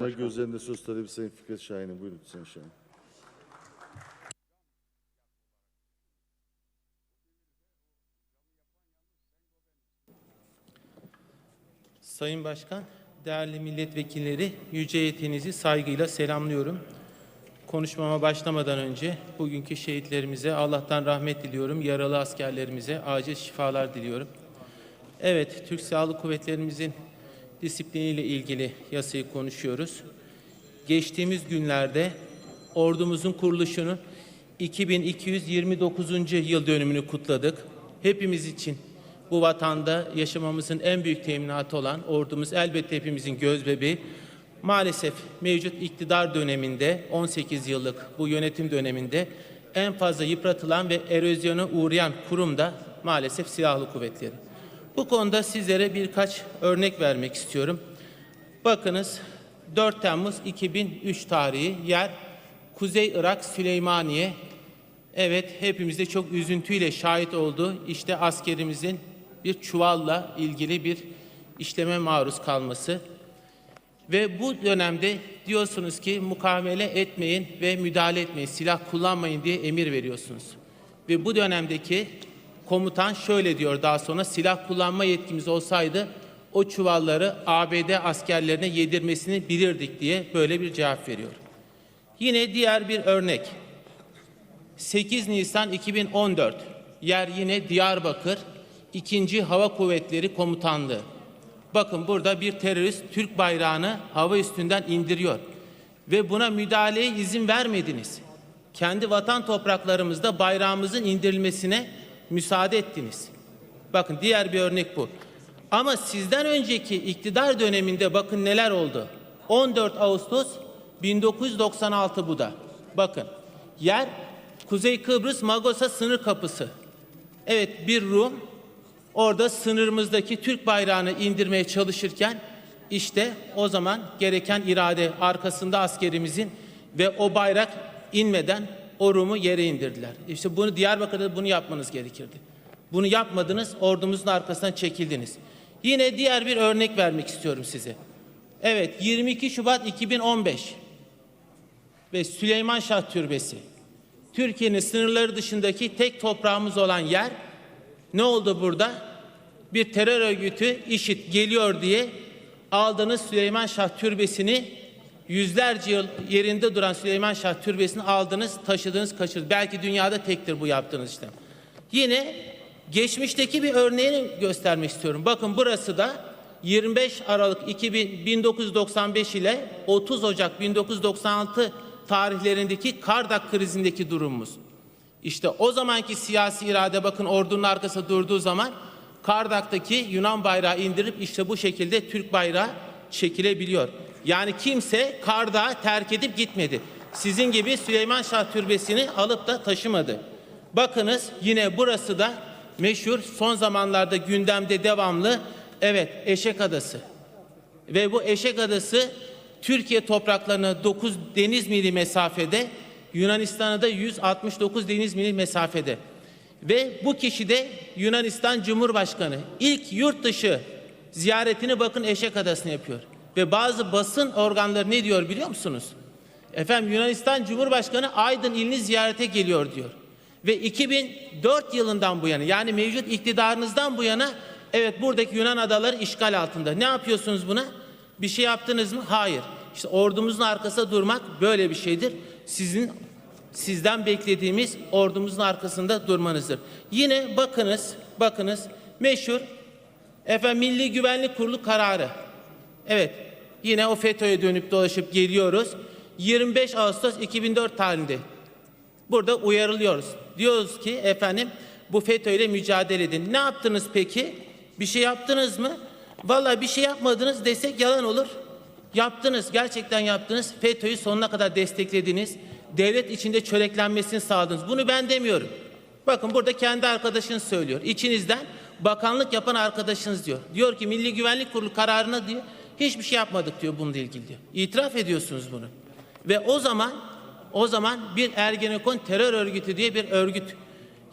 Saygı üzerinde söz talebi Sayın Fikret Şahin'e. Buyurun Sayın Şahin. Sayın Başkan, değerli milletvekilleri, yüce heyetinizi saygıyla selamlıyorum. Konuşmama başlamadan önce bugünkü şehitlerimize Allah'tan rahmet diliyorum. Yaralı askerlerimize acil şifalar diliyorum. Evet, Türk Silahlı Kuvvetlerimizin disipliniyle ilgili yasayı konuşuyoruz. Geçtiğimiz günlerde ordumuzun kuruluşunun 2229. yıl dönümünü kutladık. Hepimiz için bu vatanda yaşamamızın en büyük teminatı olan ordumuz elbette hepimizin göz bebeği. Maalesef mevcut iktidar döneminde 18 yıllık bu yönetim döneminde en fazla yıpratılan ve erozyona uğrayan kurum da maalesef silahlı kuvvetleri. Bu konuda sizlere birkaç örnek vermek istiyorum. Bakınız 4 Temmuz 2003 tarihi yer Kuzey Irak Süleymaniye. Evet hepimiz de çok üzüntüyle şahit oldu. İşte askerimizin bir çuvalla ilgili bir işleme maruz kalması. Ve bu dönemde diyorsunuz ki mukavele etmeyin ve müdahale etmeyin, silah kullanmayın diye emir veriyorsunuz. Ve bu dönemdeki komutan şöyle diyor daha sonra silah kullanma yetkimiz olsaydı o çuvalları ABD askerlerine yedirmesini bilirdik diye böyle bir cevap veriyor. Yine diğer bir örnek. 8 Nisan 2014 yer yine Diyarbakır 2. Hava Kuvvetleri Komutanlığı. Bakın burada bir terörist Türk bayrağını hava üstünden indiriyor ve buna müdahaleye izin vermediniz. Kendi vatan topraklarımızda bayrağımızın indirilmesine müsaade ettiniz. Bakın diğer bir örnek bu. Ama sizden önceki iktidar döneminde bakın neler oldu. 14 Ağustos 1996 bu da. Bakın yer Kuzey Kıbrıs Magosa sınır kapısı. Evet bir Rum orada sınırımızdaki Türk bayrağını indirmeye çalışırken işte o zaman gereken irade arkasında askerimizin ve o bayrak inmeden o Rum'u yere indirdiler. İşte bunu Diyarbakır'da bunu yapmanız gerekirdi. Bunu yapmadınız, ordumuzun arkasından çekildiniz. Yine diğer bir örnek vermek istiyorum size. Evet, 22 Şubat 2015 ve Süleyman Şah Türbesi. Türkiye'nin sınırları dışındaki tek toprağımız olan yer ne oldu burada? Bir terör örgütü IŞİD geliyor diye aldığınız Süleyman Şah Türbesi'ni yüzlerce yıl yerinde duran Süleyman Şah Türbesi'ni aldınız, taşıdınız, kaçırdınız. Belki dünyada tektir bu yaptığınız işlem. Yine geçmişteki bir örneğini göstermek istiyorum. Bakın burası da 25 Aralık 2000, 1995 ile 30 Ocak 1996 tarihlerindeki Kardak krizindeki durumumuz. İşte o zamanki siyasi irade bakın ordunun arkasında durduğu zaman Kardak'taki Yunan bayrağı indirip işte bu şekilde Türk bayrağı çekilebiliyor. Yani kimse Kardak'ı terk edip gitmedi. Sizin gibi Süleyman Şah Türbesi'ni alıp da taşımadı. Bakınız yine burası da meşhur son zamanlarda gündemde devamlı evet Eşek Adası. Ve bu Eşek Adası Türkiye topraklarına 9 deniz mili mesafede, Yunanistan'a da 169 deniz mili mesafede. Ve bu kişi de Yunanistan Cumhurbaşkanı. İlk yurt dışı ziyaretini bakın Eşek Adası'na yapıyor. Ve bazı basın organları ne diyor biliyor musunuz? Efendim Yunanistan Cumhurbaşkanı Aydın ilini ziyarete geliyor diyor. Ve 2004 yılından bu yana yani mevcut iktidarınızdan bu yana evet buradaki Yunan adaları işgal altında. Ne yapıyorsunuz buna? Bir şey yaptınız mı? Hayır. İşte ordumuzun arkasında durmak böyle bir şeydir. Sizin sizden beklediğimiz ordumuzun arkasında durmanızdır. Yine bakınız, bakınız meşhur efendim Milli Güvenlik Kurulu kararı. Evet, yine o FETÖ'ye dönüp dolaşıp geliyoruz. 25 Ağustos 2004 tarihinde burada uyarılıyoruz. Diyoruz ki efendim bu FETÖ ile mücadele edin. Ne yaptınız peki? Bir şey yaptınız mı? Vallahi bir şey yapmadınız desek yalan olur. Yaptınız, gerçekten yaptınız. FETÖ'yü sonuna kadar desteklediniz. Devlet içinde çöreklenmesini sağladınız. Bunu ben demiyorum. Bakın burada kendi arkadaşınız söylüyor. İçinizden bakanlık yapan arkadaşınız diyor. Diyor ki Milli Güvenlik Kurulu kararına diyor hiçbir şey yapmadık diyor bununla ilgili diyor. İtiraf ediyorsunuz bunu. Ve o zaman o zaman bir Ergenekon terör örgütü diye bir örgüt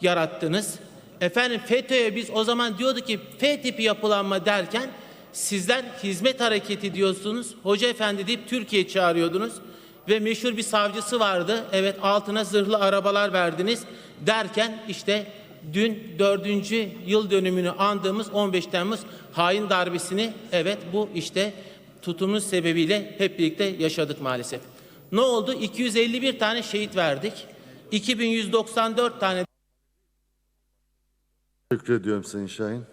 yarattınız. Efendim FETÖ'ye biz o zaman diyorduk ki F tipi yapılanma derken Sizler hizmet hareketi diyorsunuz. Hoca efendi deyip Türkiye çağırıyordunuz. Ve meşhur bir savcısı vardı. Evet altına zırhlı arabalar verdiniz. Derken işte dün dördüncü yıl dönümünü andığımız 15 Temmuz hain darbesini evet bu işte tutumunuz sebebiyle hep birlikte yaşadık maalesef. Ne oldu? 251 tane şehit verdik. 2194 tane Teşekkür ediyorum Sayın Şahin.